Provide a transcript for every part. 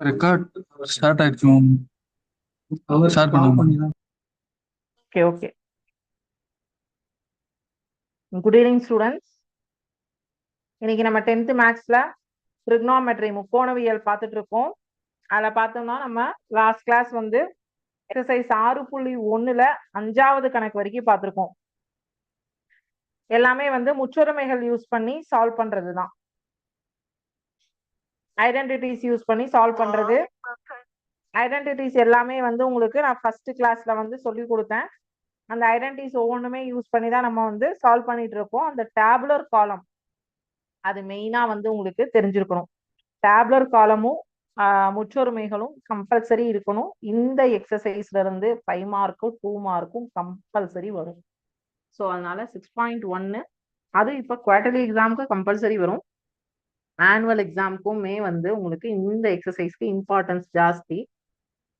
Record start ஆயிடுச்சு ma'am start பண்ணுங்க okay okay good evening students இன்னைக்கு நம்ம டென்த் மேக்ஸ்ல ட்ரிக்னாமெட்ரி முக்கோணவியல் பார்த்துட்டு இருக்கோம் அதில் பார்த்தோம்னா நம்ம லாஸ்ட் கிளாஸ் வந்து எக்ஸசைஸ் ஆறு புள்ளி ஒண்ணுல அஞ்சாவது கணக்கு வரைக்கும் பார்த்துருக்கோம். எல்லாமே வந்து முற்றுரிமைகள் யூஸ் பண்ணி சால்வ் பண்றது தான் ஐடென்டிட்டிஸ் யூஸ் பண்ணி சால்வ் பண்றது. ஐடென்டிட்டிஸ் எல்லாமே வந்து உங்களுக்கு நான் ஃபர்ஸ்ட் கிளாஸ்ல வந்து சொல்லி கொடுத்தேன். அந்த ஐடென்டிட்டிஸ் ஒவ்வொன்றுமே யூஸ் பண்ணி தான் நம்ம வந்து சால்வ் பண்ணிட்டு இருக்கோம். அந்த டேப்லர் காலம் அது மெயினா வந்து உங்களுக்கு தெரிஞ்சிருக்கணும். டேப்லர் காலமும் முற்றொருமைகளும் கம்பல்சரி இருக்கணும். இந்த எக்ஸசைஸ்ல இருந்து ஃபைவ் மார்க்கும் டூ மார்க்கும் கம்பல்சரி வரும். ஸோ அதனால சிக்ஸ் பாயிண்ட் ஒன்னு அது இப்போ குவார்டர்லி எக்ஸாமுக்கு கம்பல்சரி வரும். ஆனுவல் எக்ஸாமுக்குமே வந்து உங்களுக்கு இந்த எக்ஸசைஸ்க்கு இம்பார்ட்டன்ஸ் ஜாஸ்தி.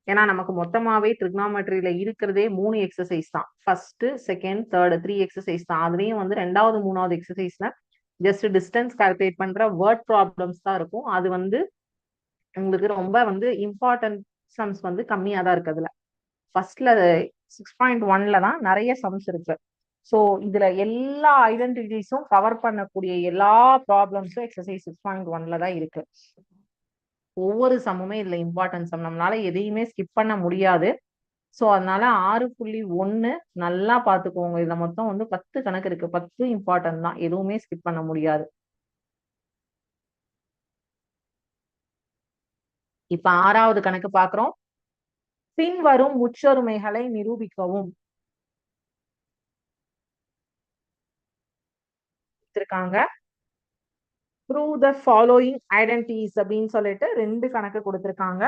ஏன்னா நமக்கு மொத்தமாவே ட்ரிக்னாமெட்ரியில இருக்கிறதே மூணு எக்ஸசைஸ் தான். First second third three exercise தான். அதுலயும் வந்து ரெண்டாவது மூணாவது எக்ஸசைஸ்ல ஜஸ்ட் டிஸ்டன்ஸ் கால்குலேட் பண்ற வேர்ட் ப்ராப்ளம்ஸ் தான் இருக்கும். அது வந்து உங்களுக்கு ரொம்ப வந்து இம்பார்ட்டன்ட் சம்ஸ் வந்து கம்மியாக தான் இருக்கு அதுல. ஃபர்ஸ்ட்ல சிக்ஸ் பாயிண்ட் ஒன்ல தான் நிறைய சம்ஸ் இருக்கு. ஸோ இதுல எல்லா ஐடென்டிட்டிஸும் கவர் பண்ணக்கூடிய எல்லா ப்ராப்ளம்ஸும் எக்ஸசைஸ் சிக்ஸ் பாயிண்ட் ஒன்ல தான் இருக்கு. ஒவ்வொரு சம்முமே இதுல இம்பார்ட்டன்ஸ் சம் நம்மளால எதையுமே ஸ்கிப் பண்ண முடியாது. ஸோ அதனால ஆறு புள்ளி ஒன்னு நல்லா பார்த்துக்கோங்க. இதுல மொத்தம் வந்து பத்து கணக்கு இருக்கு. பத்து இம்பார்ட்டன்ட் தான். எதுவுமே ஸ்கிப் பண்ண முடியாது. இப்ப ஆறாவது கணக்கு பாக்குறோம் பின்வரும் உச்சொருமைகளை நிரூபிக்கவும். கொடுத்துருக்காங்க. த்ரூ த ஃபாலோயிங் ஐடென்டிஸ் அப்படின்னு சொல்லிட்டு ரெண்டு கணக்கு கொடுத்துருக்காங்க.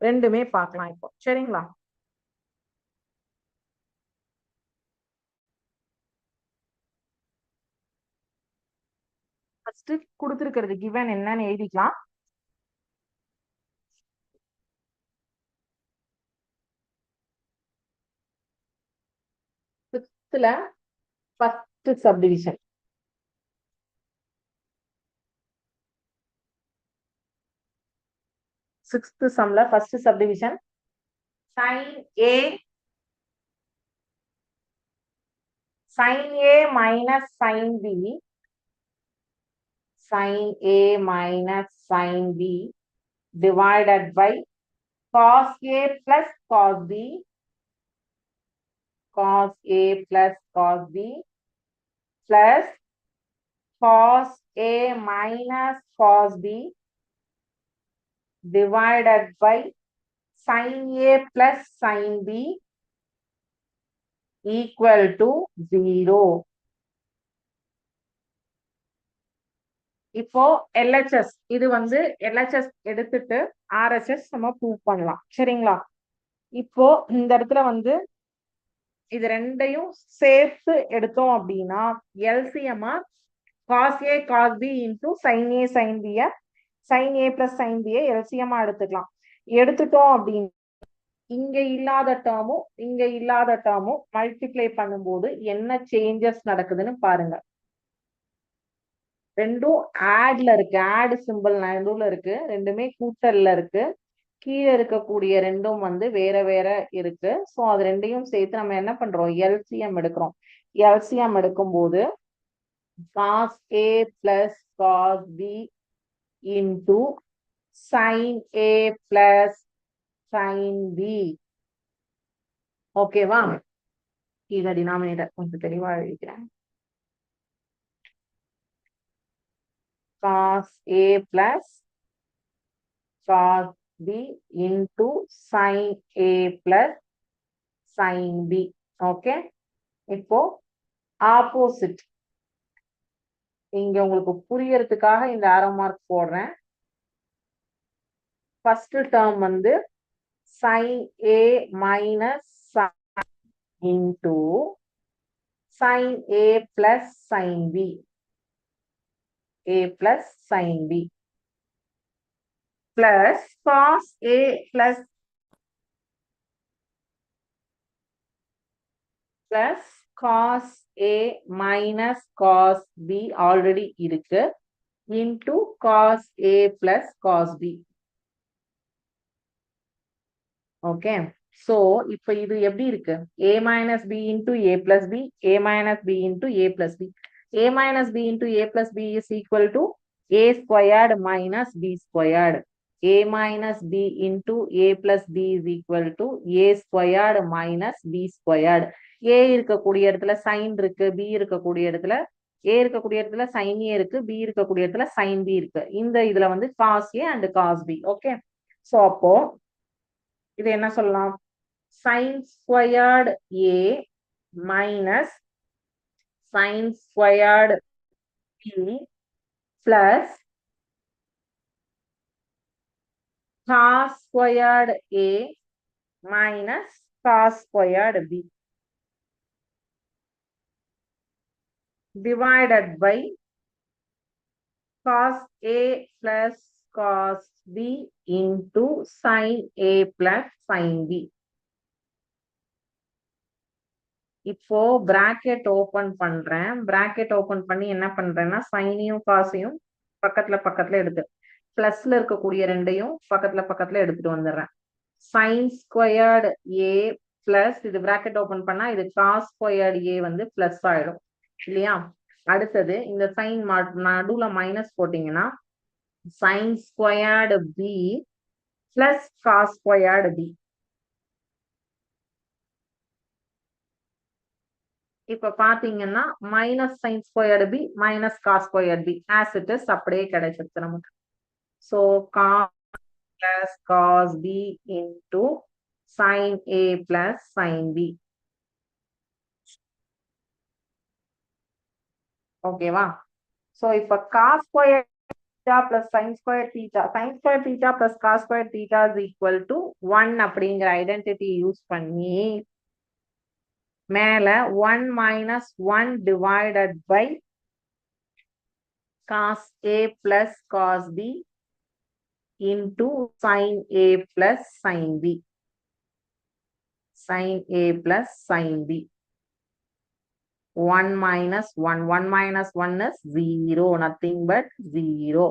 ரெண்டுமே பார்க்கலாம் இப்போ. சரிங்களா? ஃபர்ஸ்ட் கொடுத்துருக்கிறது கிவன் என்னன்னு எழுதிக்கலாம். ஃபிஃப்த்ல first subdivision sixth சம்ல first subdivision sine A sine A minus sine B sine A minus sine B divided by cos A plus cos B cos A plus cos B plus cos A minus cos B divided by sin A plus sin B equal to 0. இப்போ LHS இது வந்து LHS எடுத்துட்டு RSS நம்ம prove பண்ணலாம் சரிங்களா இப்போ இந்த இடத்துல வந்து இது ரெண்டையும் சேர்த்து எடுத்தோம் அப்படின்னா எல்சிஎம்ஆர் cos A cos B into sine A sine Piya sine A plus sine பியை எல்சியமா எடுத்துக்கலாம். எடுத்துட்டோம் அப்படின்னு இங்க இல்லாத டேர்மும் இங்க இல்லாத டேர்மும் மல்டிப்ளை பண்ணும்போது என்ன சேஞ்சஸ் நடக்குதுன்னு பாருங்க. ரெண்டும் ஆட்ல இருக்கு. ஆட் சிம்பிள் நடுவுல இருக்கு. ரெண்டுமே கூட்டல்ல இருக்கு. கீழே இருக்கக்கூடிய ரெண்டும் வந்து வேற வேற இருக்கு. ஸோ அது ரெண்டையும் சேர்த்து நம்ம என்ன பண்றோம்? எல்சிஎம் எடுக்கிறோம். எல்சிஎம் எடுக்கும்போது cos A plus cos B into sine A plus sine B ஓகேவா கீழே டினாமினேட்டர் கொஞ்சம் தெளிவா எழுதிக்கிறேன். Cos A plus cos B into sin A plus sin B. Okay இப்போ ஆப்போசிட் இங்க உங்களுக்கு புரியறதுக்காக இந்த ஆரோ மார்க் போடுறேன் ஃபர்ஸ்ட் டேர்ம் வந்து sine A minus sine into sine A plus sine B A plus sine B plus cos A plus plus cos A minus cos B already இருக்கு into cos A plus cos B okay so இப்ப இது எப்படி இருக்கு a minus B into A plus B A minus B into A plus B A minus B into A plus B is equal to A squared minus B squared A minus b into a plus b is equal to a squared minus b squared a இருக்கக்கூடிய இடத்துல sin இருக்கு b இருக்கக்கூடிய இடத்துல a இருக்கக்கூடிய இடத்துல sin a இருக்கு b இருக்கக்கூடிய இடத்துல sin b இருக்கு இந்த இதுல வந்து cos a and cos b okay so அப்போ இது என்ன சொல்லலாம் sin squared a minus sin squared b plus cos squared A minus cos squared B divided by cos A plus cos B into sin A plus sin B. இப்போ bracket open பண்றேன் bracket open பண்ணி என்ன பண்றேன்னா சைனையும் காசையும் பக்கத்துல பக்கத்துல எடுத்து பிளஸ்ல இருக்கக்கூடிய ரெண்டையும் பக்கத்துல பக்கத்துல எடுத்துட்டு வந்துடுறேன். சைன் ஸ்கொயர்டு ஏ பிளஸ் இது பிராக்கெட் ஓபன் பண்ணா இது காஸ் ஸ்கொயர்டு ஏ வந்து பிளஸ் ஆயிடும். இல்லையா? அடுத்தது இந்த சைன் நடுவுல மைனஸ் போட்டீங்கன்னா sine squared B plus cos squared B இப்ப பாத்தீங்கன்னா minus sine squared B minus cos squared B as it is அப்படியே கிடைச்சிருச்சு நமக்கு. So cos plus cos b into sin a plus sin b. ஓகேவா so இப்ப cos square theta plus sin square theta sin square theta plus cos square theta is equal to 1 அப்படிங்கிற identity use பண்ணி மேல 1 minus 1 divided by cos a plus cos b into sine A plus sine B. Sine A plus sine B. 1 minus 1. 1 minus 1 is 0. Nothing but 0.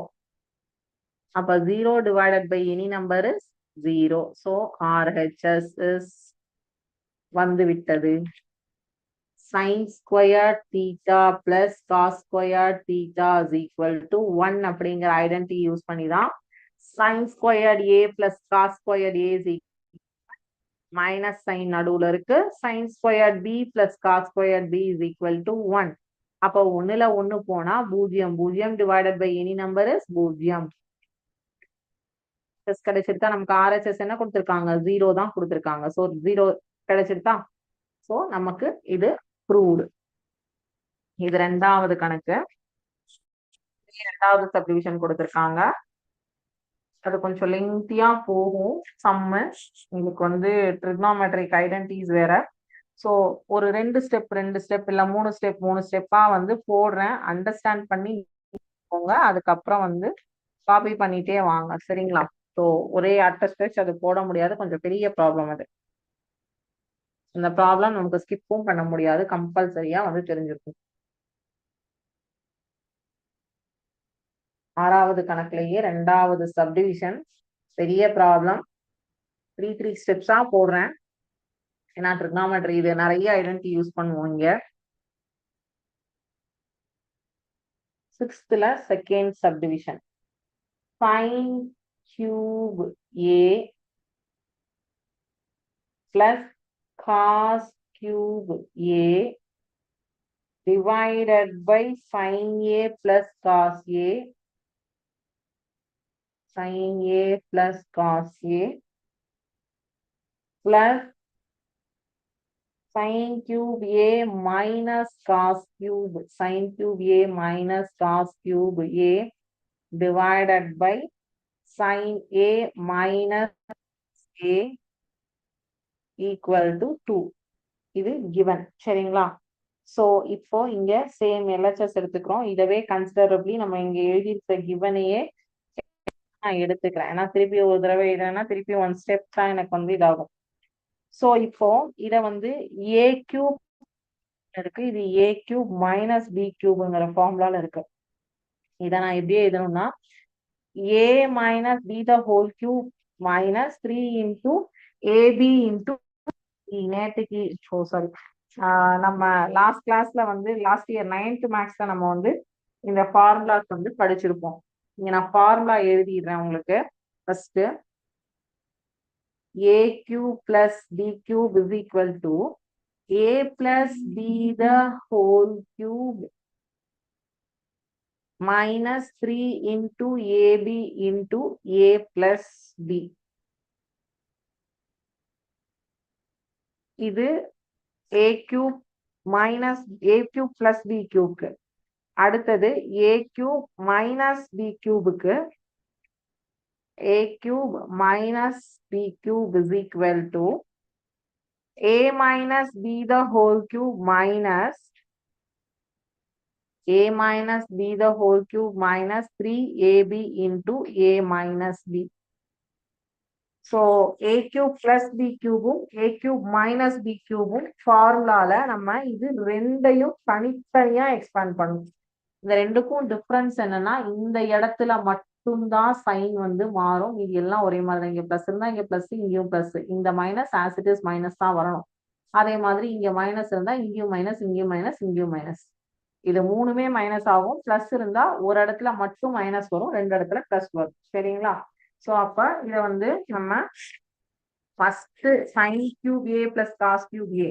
அப்ப 0 divided by any number is 0. So RHS is வந்து விட்டது sin square theta plus cos square theta is equal to 1 அப்படிங்கிற identity use பண்ணி தான் sine squared A plus cos squared A is equal minus நடுவுல இருக்கு. Sine squared B plus cos squared B is equal to one அப்போ ஒண்ணுல ஒண்ணு போனா பூஜ்ஜியம். பூஜ்ஜியம் divided by any number is பூஜ்ஜியம். கிடைச்சிருக்கா? நமக்கு ஆர்எஸ்எஸ் என்ன கொடுத்துருக்காங்க? ஜீரோ தான் கொடுத்துருக்காங்க. So zero கிடைச்சிருக்கா? சோ நமக்கு இது ப்ரூவ்டு இது ரெண்டாவது கணக்கு. ரெண்டாவது சப்டிவிஷன் கொடுத்துருக்காங்க. அது கொஞ்சம் லெங்தியா போகும். சம்மு உங்களுக்கு வந்து ட்ரிக்னாமெட்ரிக் ஐடென்டிஸ் வேற. ஸோ ஒரு ரெண்டு ஸ்டெப் ரெண்டு ஸ்டெப் இல்லை மூணு ஸ்டெப் மூணு ஸ்டெப்பா வந்து போடுறேன். அண்டர்ஸ்டாண்ட் பண்ணி போங்க. அதுக்கப்புறம் வந்து காப்பி பண்ணிட்டே வாங்க. சரிங்களா? ஸோ ஒரே அட்ட ஸ்ட்ரெச் அது போட முடியாது. கொஞ்சம் பெரிய ப்ராப்ளம் அது. இந்த ப்ராப்ளம் நமக்கு ஸ்கிப்பும் பண்ண முடியாது. கம்பல்சரியா வந்து தெரிஞ்சிருக்கும். ஆறாவது கணக்குலயே ரெண்டாவது சப்டிவிஷன் பெரிய ப்ராப்ளம் த்ரீ த்ரீ ஸ்டெப்ஸா போடுறேன். ஏன்னா ட்ரிக்னாமெட்ரி இது நிறைய ஐடென்டி யூஸ் பண்ணுவோம் இங்க. சிக்ஸ்த்ல second subdivision sine cube A plus cos cube A divided by sin A plus cos A sin A plus cos A plus sin cube A minus cos cube sin cube A minus cos cube A divided by sin A minus A equal to 2 இது given சரிங்களா so இப்போ இங்க same LHS எடுத்துக்கிறோம் இதவே considerably நம்ம இங்க எழுதியிருக்க கிவனையே நான் எடுத்துக்கிறேன். ஏன்னா திருப்பி ஒரு தடவை எழுதுனா திருப்பி ஒன் ஸ்டெப் தான் எனக்கு வந்து இதாகும். சோ இப்போ இத வந்து ஏ கியூப் இருக்கு. இது ஏ கியூப் மைனஸ் பி கியூப்ங்கிற ஃபார்முலால இருக்கு. இத நான் எப்படி எழுதணும்னா A minus B the whole cube minus three into AB into நேற்றுக்கு ஓ சாரி நம்ம லாஸ்ட் கிளாஸ்ல வந்து லாஸ்ட் இயர் நைன்த் மேக்ஸ்ல நம்ம வந்து இந்த ஃபார்முலாஸ் வந்து படிச்சிருப்போம். இங்க நான் ஃபார்முலா எழுதிடுறேன் உங்களுக்கு. First A cube plus B cube is equal to A plus B the whole cube minus three into AB into A plus B இது A cube minus A cube plus B கியூப்க்கு அடுத்தது A cube minus B கியூபுக்கு A cube minus B cube is equal to A minus B the whole cube minus A minus B the whole cube minus three AB into A minus B so A cube plus B கியூபும் A cube minus B கியூபும் ஃபார்முலால நம்ம இது ரெண்டையும் தனித்தனியாக expand பண்ணணும் இந்த ரெண்டுக்கும் difference என்னன்னா இந்த இடத்துல மட்டும்தான் சைன் வந்து மாறும். இது எல்லாம் ஒரே மாதிரி தான் இங்க பிளஸ் இருந்தா இங்க பிளஸ் இங்கேயும் பிளஸ் இந்த மைனஸ் ஆசிட்டிஸ் மைனஸ் தான் வரணும். அதே மாதிரி இங்க மைனஸ் இருந்தா இங்கேயும் மைனஸ் இங்கேயும் மைனஸ் இங்கேயும் மைனஸ் இது மூணுமே மைனஸ் ஆகும். பிளஸ் இருந்தா ஒரு இடத்துல மட்டும் மைனஸ் வரும். ரெண்டு இடத்துல பிளஸ் வரும். சரிங்களா? சோ அப்ப இத வந்து நம்ம first sine cube A plus cos cube A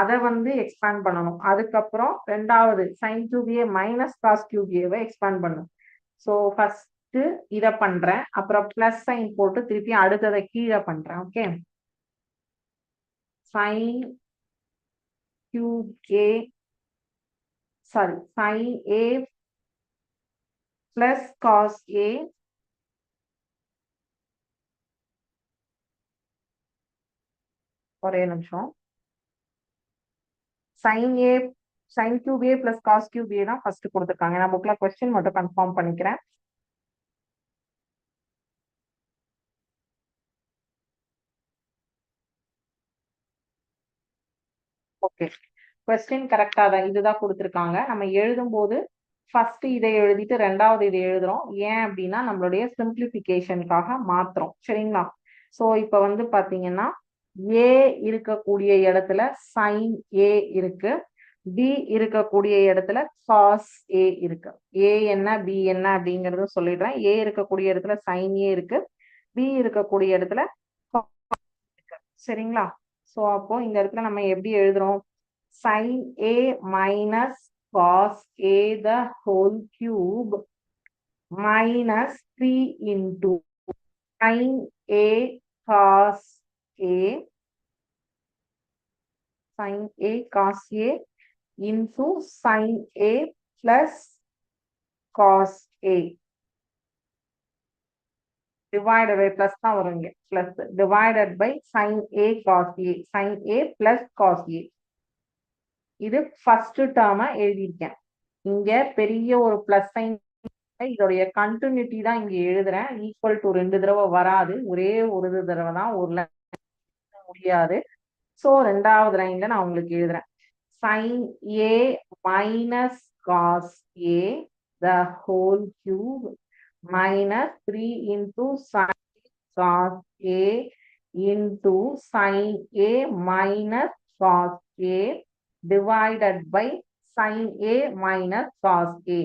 அதை வந்து எக்ஸ்பேண்ட் பண்ணணும். அதுக்கப்புறம் ரெண்டாவது sine cube A minus cos கியூபிஏவை expand பண்ணணும் ஸோ ஃபர்ஸ்ட் இதை பண்றேன். அப்புறம் பிளஸ் சைன் போட்டு திருப்பி அடுத்ததை கீழே பண்றேன். Okay sine cube A sine A A plus A ஒரே நிமிஷம். Sine A sine cube A plus cos cube A தான் ஃபர்ஸ்ட் கொடுத்துருக்காங்க. நான் புக்ல கொஸ்டின் மட்டும் கன்ஃபார்ம் பண்ணிக்கிறேன். ஓகே கொஸ்டின் கரெக்டா தான் இதுதான் கொடுத்துருக்காங்க. நம்ம எழுதும் போது ஃபர்ஸ்ட் இதை எழுதிட்டு ரெண்டாவது இதை எழுதுறோம். ஏன் அப்படின்னா நம்மளுடைய சிம்பிளிபிகேஷனுக்காக மாத்துறோம். சரிங்களா? சோ இப்ப வந்து பாத்தீங்கன்னா ஏ இருக்கக்கூடிய இடத்துல சைன் ஏ இருக்கு. பி இருக்கக்கூடிய இடத்துல காஸ் ஏ இருக்கு. ஏ என்ன பி என்ன அப்படிங்கறத சொல்லிடுறேன். ஏ இருக்கக்கூடிய இடத்துல சைன் ஏ இருக்கு. பி இருக்கக்கூடிய இடத்துல சரிங்களா? சோ அப்போ இந்த இடத்துல நம்ம எப்படி எழுதுறோம்? Sine A minus cos A the whole cube minus three into sine A cos A sin A cos A into sin A plus cos A. Divided by plus தான் வரும் இங்க. Plus divided by sin A cos A. Sin A plus cos A. இது first டேர்மா எழுதியிருக்கேன். இங்க பெரிய ஒரு plus sign இதோடைய கண்டினியூட்டி தான் இங்க எழுதுறேன். ஈக்குவல் டு ரெண்டு தடவை வராது. ஒரே ஒரு தடவை தான். ஒரு லைன் முடியாது. சோ ரெண்டாவது லைன்ல நான் உங்களுக்கு எழுதுறேன். Sine A minus cos A the whole cube minus three into sine cos A into sine A minus cos A divided by sine A minus cos A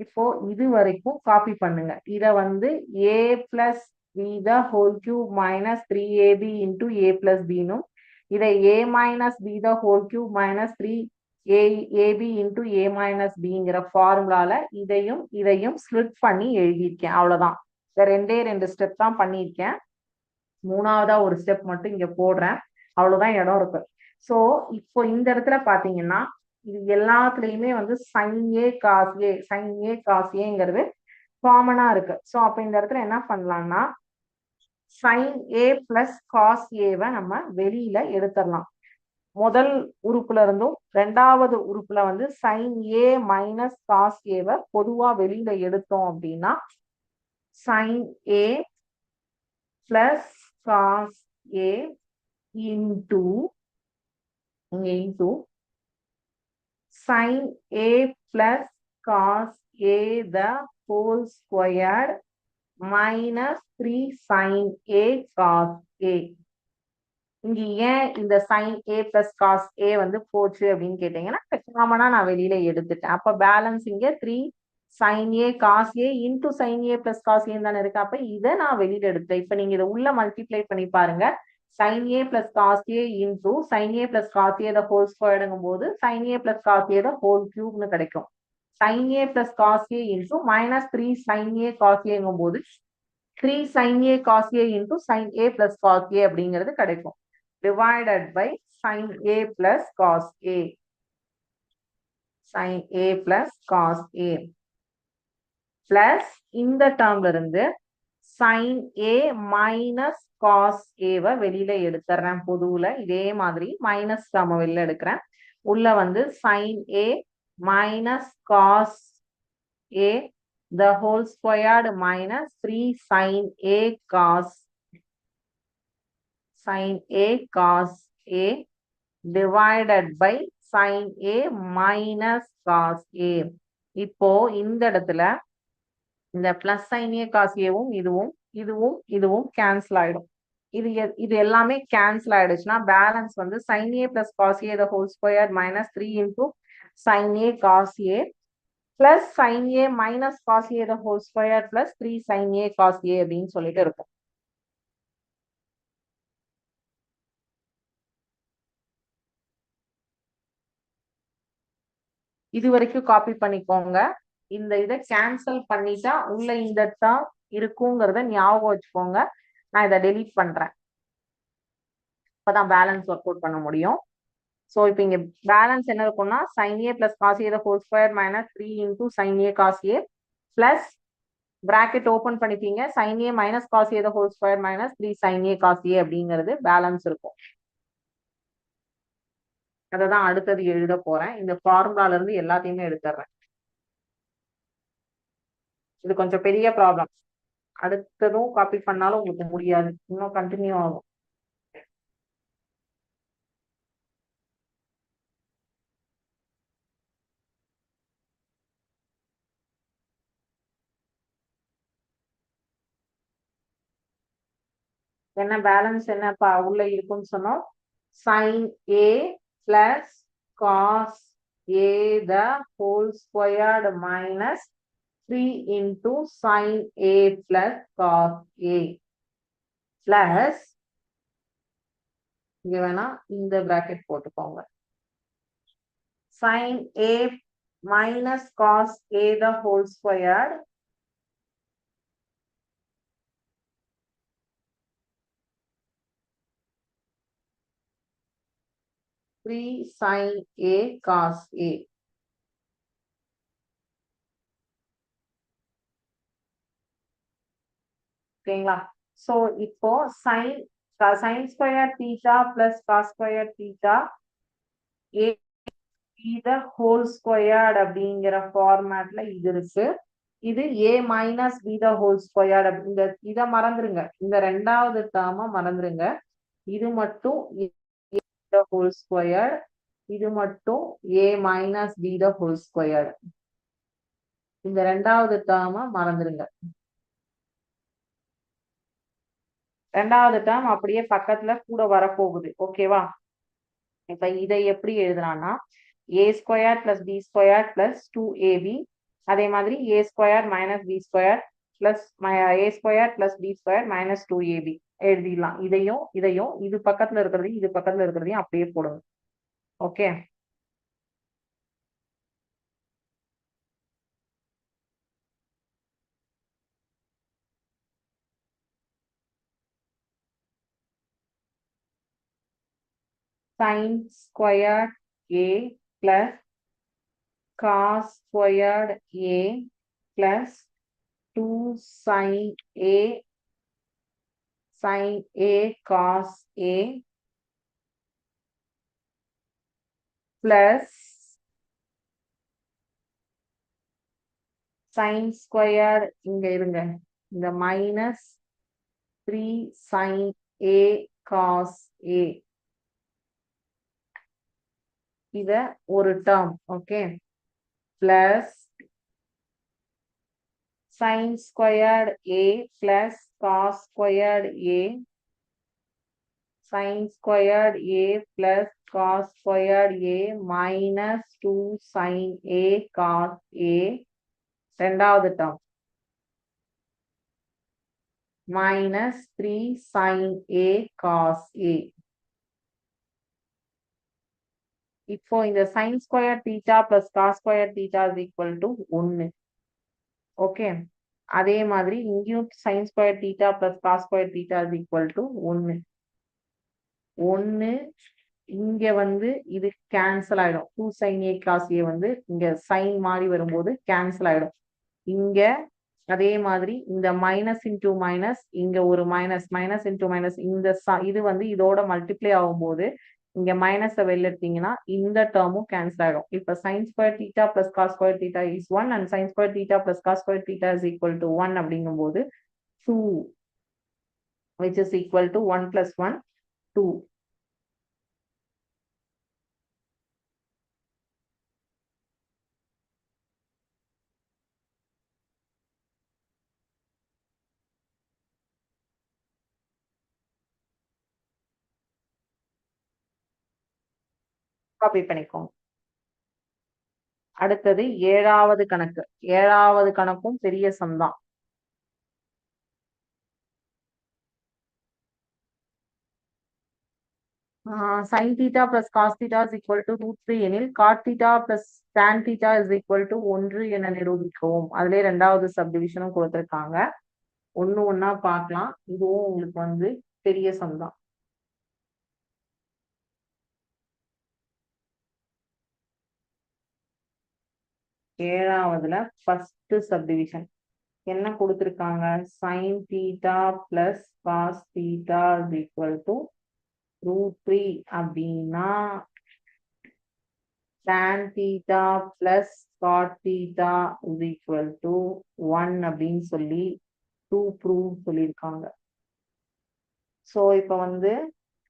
இப்போ இது வரைக்கும் காப்பி பண்ணுங்க. இதை வந்து A plus B the whole cube minus 3AB into A plus B னும் இதை A minus B the whole cube minus 3 A AB into A minus பிங்கிற ஃபார்முலால இதையும் இதையும் ஸ்பிளிட் பண்ணி எழுதியிருக்கேன். அவ்வளவுதான். இந்த ரெண்டே ரெண்டு ஸ்டெப் தான் பண்ணியிருக்கேன். மூணாவதா ஒரு ஸ்டெப் மட்டும் இங்க போடுறேன். அவ்வளவுதான் இடம் இருக்கு. சோ இப்போ இந்த இடத்துல பாத்தீங்கன்னா இது எல்லாத்துலயுமே வந்து sine A cos A sine A cos ஏங்கிறது காமனா இருக்கு. சோ அப்ப இந்த இடத்துல என்ன பண்ணலாம்னா சைன் ஏ பிளஸ் காஸ் ஏவை நம்ம வெளியில எடுத்துடலாம். முதல் உறுப்புல இருந்தும் ரெண்டாவது உறுப்புல வந்து சைன் ஏ மைனஸ் காஸ் ஏவை பொதுவா வெளியில எடுத்தோம் அப்படின்னா sine A plus cos A into into sine A plus cos A the whole square minus 3 sin A cos A இங்க ஏன் இந்த sine A plus cos A வந்து போச்சு அப்படின்னு கேட்டீங்கன்னா காமனா நான் வெளியில எடுத்துட்டேன். அப்ப பேலன்ஸ் இங்க three sine A cos A into sine A plus cos A தானே இருக்கு. அப்ப இதை நான் வெளியில எடுத்தேன் இப்ப நீங்க இதை உள்ள மல்டிப்ளை பண்ணி பாருங்க. Sine A plus cos A into sine A plus cos A whole ஸ்கொயர்டுங்கும் போது sine A plus cos A whole கியூப்னு கிடைக்கும். Sine A plus cos A into minus three sine A cos ஏங்கும் போது three sine A cos A into sine A plus cos A அப்படிங்கிறது கிடைக்கும். Divided by sine A plus cos A sine A plus cos A plus இந்த டேர்ம்ல இருந்து sign A minus cos ஏவை வெளியில எடுத்துறேன். பொதுவுல இதே மாதிரி மைனஸ் டேர்ம் வெளியில எடுக்கிறேன். உள்ள வந்து sine A minus cos A the whole squared minus 3 sin A cos sin A cos A divided by sin A minus cos A. இப்போ இந்த இடத்துல இந்த பிளஸ் சைன் ஏ காஸ் ஏவும் இதுவும் இதுவும் இதுவும் கேன்சல் ஆயிடும் இது இது எல்லாமே கேன்சல் ஆயிடுச்சுன்னா பேலன்ஸ் வந்து sine A plus cos A the whole square minus three into sin A cos A plus sin A minus cos A the whole square plus 3 sin A cos A அப்படின்னு சொல்லிட்டு இருக்கும். இது வரைக்கும் copy பண்ணிக்கோங்க. இந்த இதை cancel பண்ணிட்டா உள்ள இந்த டேர்ம் இருக்குங்கிறத ஞாபகம் வச்சுக்கோங்க. நான் இதை டெலீட் பண்றேன். அப்பதான் பேலன்ஸ் ஒர்க் அவுட் பண்ண முடியும். ஸோ இப்போ இங்கே பேலன்ஸ் என்ன இருக்கும்னா sine A plus cos A whole square minus three into sine A cos A plus bracket open பண்ணிப்பீங்க. Sine A minus cos A whole square minus three sine A cos A அப்படிங்கிறது balance இருக்கும். அதை தான் அடுத்தது எழுத போறேன். இந்த ஃபார்முலால இருந்து எல்லாத்தையுமே எடுத்துடுறேன் இது கொஞ்சம் பெரிய ப்ராப்ளம் அடுத்ததும் காப்பி பண்ணாலும் உங்களுக்கு முடியாது. இன்னும் கண்டினியூ ஆகும். என்ன பேலன்ஸ் என்னப்பா உள்ள இருக்கும்னு சொன்னோம். Sine A plus cos A the whole squared minus three into sine A plus cos A plus இங்க வேணா இந்த பிராக்கெட் போட்டுக்கோங்க. Sine A minus cos A the whole squared three sine A cos A ஓகேங்களா? So இப்போ sine sine square theta plus cos square theta A the whole squared அப்படிங்கிற ஃபார்மேட்ல இது இருக்கு. இது A minus B the whole squared இந்த இதை மறந்துருங்க. இந்த ரெண்டாவது டேர்ம மறந்துருங்க. இது மட்டும் த ஹோல் ஸ்கொயர்ட் இது மட்டும் A minus B the whole squared இந்த ரெண்டாவது டேர்ம மறந்துடுங்க ரெண்டாவது டேர்ம் அப்படியே பக்கத்துல கூட வரப்போகுது. ஓகேவா இப்ப இதை எப்படி எழுதுறான்னா A square plus B square plus two AB அதே மாதிரி A square minus B square plus A square plus B square minus two AB எழுதிடலாம். இதையும் இதையும் இது பக்கத்துல இருக்கிறதையும் இது பக்கத்துல இருக்கிறதையும் அப்படியே போடுங்க okay sin squared a plus cos squared a plus 2 sin a sin a cos a plus sin square இங்க இருங்க இந்த minus 3 sin a cos a இத ஒரு term okay plus sine squared A plus cos squared A sin squared a plus cos squared a minus 2 sin a cos a ரெண்டாவது term minus 3 sin a cos a இப்போ இந்த sin square theta plus cos square theta is equal to 1 okay அதே மாதிரி இங்கேயும் sin square theta plus cos square theta is equal to 1 ஒன்னு இங்க வந்து இது கேன்சல் ஆயிடும். Two sine A cos A வந்து இங்க சைன் மாறி வரும்போது கேன்சல் ஆயிடும். இங்க அதே மாதிரி இந்த மைனஸ் இன்டூ மைனஸ் இங்க ஒரு மைனஸ் மைனஸ் இன்டூ மைனஸ் இந்த இது வந்து இதோட மல்டிப்ளை ஆகும்போது இங்க மைனஸை வெளில எடுத்தீங்கன்னா இந்த டேர்மும் கேன்சல் ஆயிடும் இப்போ sine square theta plus cos square theta is one and sine square theta plus cos square theta is equal to one அப்படிங்கும்போது two which is equal to one plus one two copy பண்ணிக்கோங்க. அடுத்தது ஏழாவது கணக்கு. ஏழாவது கணக்கும் பெரிய sum sine theta plus cos theta is equal to root three எனில் cot theta plus tan theta is equal to ஒன்று என நிரூபிக்கவும். அதுலேயே ரெண்டாவது சப்டிவிஷனும் கொடுத்துருக்காங்க. ஒண்ணு ஒன்றா பார்க்கலாம். இதுவும் உங்களுக்கு வந்து பெரிய சம் தான். ஏழாவதுல ஃபர்ஸ்ட் சப்டிவிஷன் என்ன கொடுத்துருக்காங்க? Sine theta plus cos theta is equal to root three அப்படின்னா tan theta plus cot theta is equal to one அப்படின்னு சொல்லி டூ ப்ரூவ் சொல்லியிருக்காங்க. ஸோ இப்போ வந்து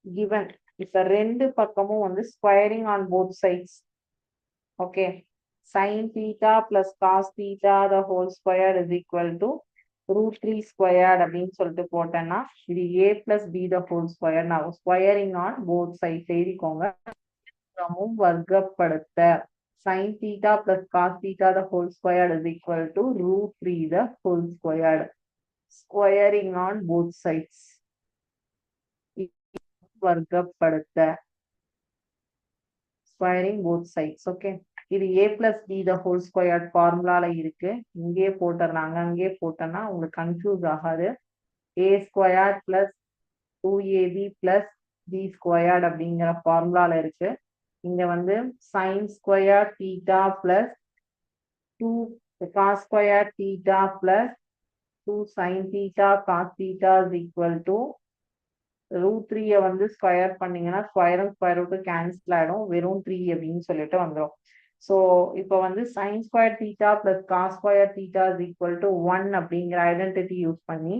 கிவன் இப்போ ரெண்டு பக்கமும் வந்து squaring on both sides okay sin theta plus cos theta the whole square is equal to root 3 squared அப்படின்னு சொல்லிட்டு போட்டேன்னா இது a plus b the whole square நான் ஸ்கொயரிங் ஆன் போத் சைட்ஸ் எழுதிக்கோங்க சமம் வர்க்கப்படுத்த sin theta plus cos theta the whole squared is equal to root 3 the whole squared squaring on both sides வர்க்கப்படுத்த squaring both sides okay இது A plus B the whole squared ஃபார்முலால இருக்கு. இங்கேயே போட்டுறாங்க அங்கேயே போட்டோம்னா உங்களுக்கு கன்ஃபியூஸ் ஆகாது. A squared plus two AB plus B squared அப்படிங்கிற ஃபார்முலால இருக்கு. இங்க வந்து sine square theta plus two cos square theta plus two sine theta cos theta is equal to root த்ரீயை வந்து ஸ்கொயர் பண்ணீங்கன்னா ஸ்கொயரும் ஸ்கொயர் ரூட்டு கேன்சல் ஆகிடும் வெறும் த்ரீ அப்படின்னு சொல்லிட்டு வந்துடும் ஸோ இப்போ வந்து sine square theta plus cos square theta is equal to one அப்படிங்கிற ஐடென்டிட்டி யூஸ் பண்ணி